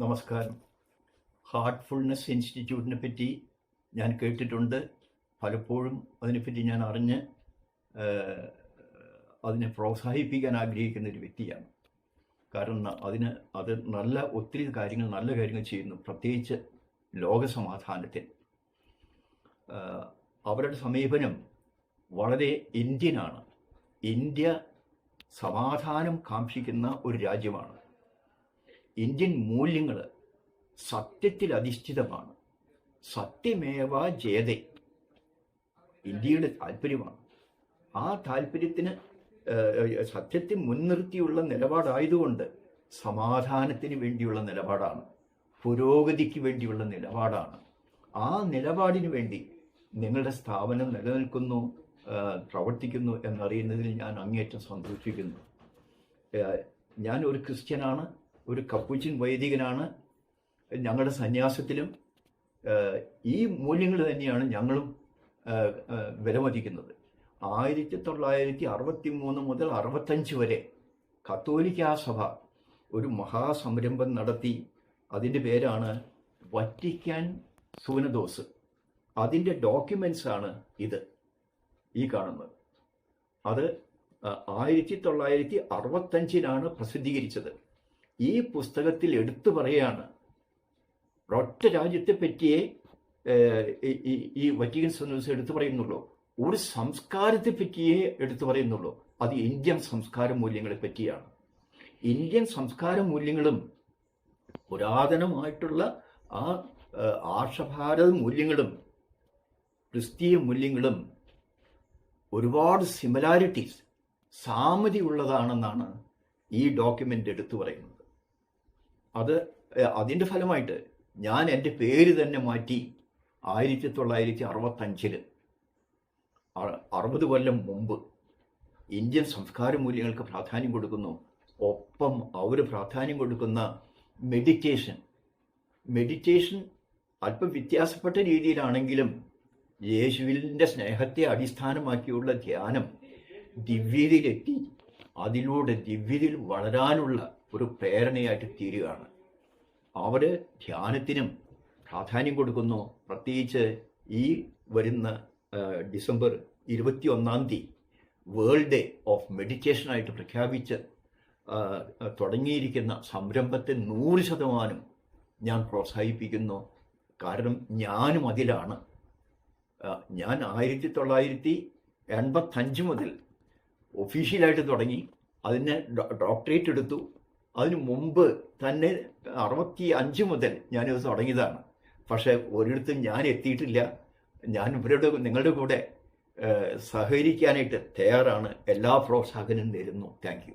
നമസ്കാരം. ഹാർട്ട്ഫുൾനെസ് ഇൻസ്റ്റിറ്റ്യൂട്ടിനെ പറ്റി ഞാൻ കേട്ടിട്ടുണ്ട്. പലപ്പോഴും അതിനെപ്പറ്റി ഞാൻ അറിഞ്ഞ് അതിനെ പ്രോത്സാഹിപ്പിക്കാൻ ആഗ്രഹിക്കുന്ന ഒരു വ്യക്തിയാണ്. കാരണം അതിന് അത് നല്ല ഒത്തിരി കാര്യങ്ങൾ നല്ല കാര്യങ്ങൾ ചെയ്യുന്നു. പ്രത്യേകിച്ച് ലോകസമാധാനത്തിൽ അവരുടെ സമീപനം വളരെ ഇന്ത്യനാണ്. ഇന്ത്യ സമാധാനം കാക്ഷിക്കുന്ന ഒരു രാജ്യമാണ്. ഇന്ത്യൻ മൂല്യങ്ങൾ സത്യത്തിൽ അധിഷ്ഠിതമാണ്. സത്യമേവ ജയതേ. ഇന്ത്യയുടെ താല്പര്യമാണ്. ആ താല്പര്യത്തിന് സത്യത്തെ മുൻനിർത്തിയുള്ള നിലപാടായതുകൊണ്ട് സമാധാനത്തിന് വേണ്ടിയുള്ള നിലപാടാണ്. പുരോഗതിക്ക് വേണ്ടിയുള്ള നിലപാടാണ്. ആ നിലപാടിന് വേണ്ടി നിങ്ങളുടെ സ്ഥാപനം നിലനിൽക്കുന്നു പ്രവർത്തിക്കുന്നു എന്നറിയുന്നതിൽ ഞാൻ അങ്ങേയറ്റം സന്തോഷിക്കുന്നു. ഞാൻ ഒരു ക്രിസ്ത്യനാണ്. ഒരു കപ്പൂച്ചിൻ വൈദികനാണ്. ഞങ്ങളുടെ സന്യാസത്തിലും ഈ മൂല്യങ്ങൾ തന്നെയാണ് ഞങ്ങളും വിലമതിക്കുന്നത് ആയിരത്തി തൊള്ളായിരത്തി അറുപത്തി മൂന്ന് മുതൽ അറുപത്തഞ്ച് വരെ കത്തോലിക്കാ സഭ ഒരു മഹാസംരംഭം നടത്തി. അതിന്റെ പേരാണ് വറ്റിക്കാൻ സൂനദോസ് അതിന്റെ ഡോക്യുമെന്റ്സ് ആണ് ഇത് ഈ കാണുന്നത്. അത് ആയിരത്തി തൊള്ളായിരത്തി അറുപത്തഞ്ചിലാണ് പ്രസിദ്ധീകരിച്ചത്. ഈ പുസ്തകത്തിൽ എടുത്തു പറയാണ് ഒറ്റ രാജ്യത്തെ പറ്റിയേ ഈ- വറ്റിക്കൻ സന്ദേശം എടുത്തു പറയുന്നുള്ളൂ. ഒരു സംസ്കാരത്തെ പറ്റിയേ എടുത്തു പറയുന്നുള്ളൂ. അത് ഇന്ത്യൻ സംസ്കാര മൂല്യങ്ങളെ പറ്റിയാണ് ഇന്ത്യൻ സംസ്കാര മൂല്യങ്ങളും പുരാതനമായിട്ടുള്ള ആ ആർഷഭാരത മൂല്യങ്ങളും ക്രിസ്തീയ മൂല്യങ്ങളും ഒരുപാട് സിമിലാരിറ്റീസ് സാമ്യതയുള്ളതാണെന്നാണ് ഈ ഡോക്യുമെന്റ് എടുത്തു പറയുന്നത്. അത് അതിന്റെ ഫലമായിട്ട് ഞാൻ എന്റെ പേര് തന്നെ മാറ്റി ആയിരത്തി തൊള്ളായിരത്തി അറുപത്തഞ്ചിൽ അറുപത് കൊല്ലം മുമ്പ് ഇന്ത്യൻ സംസ്കാര മൂല്യങ്ങൾക്ക് പ്രാധാന്യം കൊടുക്കുന്നു. ഒപ്പം അവർ പ്രാധാന്യം കൊടുക്കുന്ന മെഡിറ്റേഷൻ മെഡിറ്റേഷൻ അല്പം വ്യത്യാസപ്പെട്ട രീതിയിലാണെങ്കിലും യേശുവിന്റെ സ്നേഹത്തെ അടിസ്ഥാനമാക്കിയുള്ള ധ്യാനം ദിവ്യതയിലെത്തി. അതിലൂടെ ദിവ്യതയിൽ വളരാനുള്ള ഒരു പ്രേരണയായിട്ട് തീരുകയാണ്. അവർ ധ്യാനത്തിനും പ്രാധാന്യം കൊടുക്കുന്നു. പ്രത്യേകിച്ച് ഈ വരുന്ന ഡിസംബർ ഇരുപത്തി ഒന്നാം തീയതി വേൾഡ് ഡേ ഓഫ് മെഡിറ്റേഷനായിട്ട് പ്രഖ്യാപിച്ച് തുടങ്ങിയിരിക്കുന്ന സംരംഭത്തെ നൂറ് ശതമാനം ഞാൻ പ്രോത്സാഹിപ്പിക്കുന്നു. കാരണം ഞാനും അതിലാണ്. ഞാൻ ആയിരത്തി തൊള്ളായിരത്തി എൺപത്തഞ്ച് മുതൽ ഒഫീഷ്യലായിട്ട് തുടങ്ങി. അതിന് ഡോക്ടറേറ്റ് എടുത്തു. അതിനു മുമ്പ് തന്നെ അറുപത്തി അഞ്ച് മുതൽ ഞാനിത് തുടങ്ങിയതാണ്. പക്ഷേ ഒരിടത്തും ഞാൻ എത്തിയിട്ടില്ല. ഞാൻ ഇവരുടെ നിങ്ങളുടെ കൂടെ സഹകരിക്കാനായിട്ട് തയ്യാറാണ്. എല്ലാ പ്രോത്സാഹനവും തരുന്നു. താങ്ക്